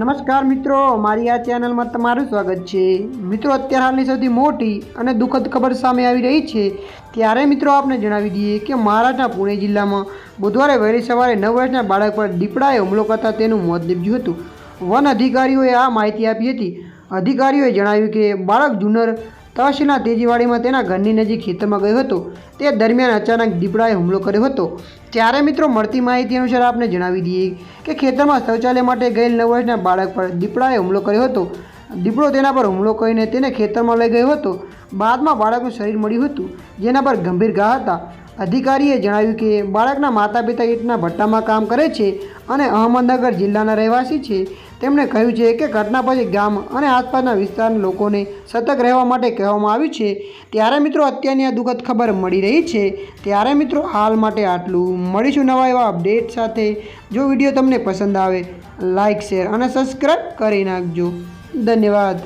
નમસ્કાર મિત્રો, મારી આ ચેનલમાં તમારું સ્વાગત છે. મિત્રો, અત્યારે હાલની સૌથી મોટી અને દુઃખદ ખબર સામે આવી રહી છે. ત્યારે મિત્રો, આપને જણાવી દઈએ કે મહારાષ્ટ્રના પુણે જિલ્લામાં બુધવારે વહેલી સવારે નવ વર્ષના બાળક પર દીપડાએ હુમલો કરતાં તેનું મોત નીપજ્યું હતું. વન અધિકારીઓએ આ માહિતી આપી હતી. અધિકારીઓએ જણાવ્યું કે બાળક જુનર તહસીલના તેજીવાડીમાં તેના ઘરની નજીક ખેતરમાં ગયો હતો. તે દરમિયાન અચાનક દીપડાએ હુમલો કર્યો હતો. ત્યારે મિત્રો મળતી માહિતી અનુસાર આપને જણાવી દઈએ કે ખેતરમાં શૌચાલય માટે ગયેલ નવ વર્ષના બાળક પર દીપડાએ હુમલો કર્યો હતો. દીપડો તેના પર હુમલો કરીને તેને ખેતરમાં લઈ ગયો હતો. બાદમાં બાળકનું શરીર મળ્યું હતું, જેના પર ગંભીર ઘા હતા. અધિકારીએ જણાવ્યું કે બાળકના માતા પિતા ઈંટના ભટ્ટામાં કામ કરે છે અને અહમદનગર જિલ્લાના રહેવાસી છે. તેમણે કહ્યું છે કે ઘટના પછી ગામ અને આસપાસના વિસ્તારના લોકોને સતર્ક રહેવા માટે કહેવામાં આવ્યું છે. ત્યારે મિત્રો અત્યારની આ દુઃખદ ખબર મળી રહી છે. ત્યારે મિત્રો હાલ માટે આટલું. મળીશું નવા એવા અપડેટ સાથે. જો વીડિયો તમને પસંદ આવે લાઇક શેર અને સબસ્ક્રાઈબ કરી નાખજો. ધન્યવાદ.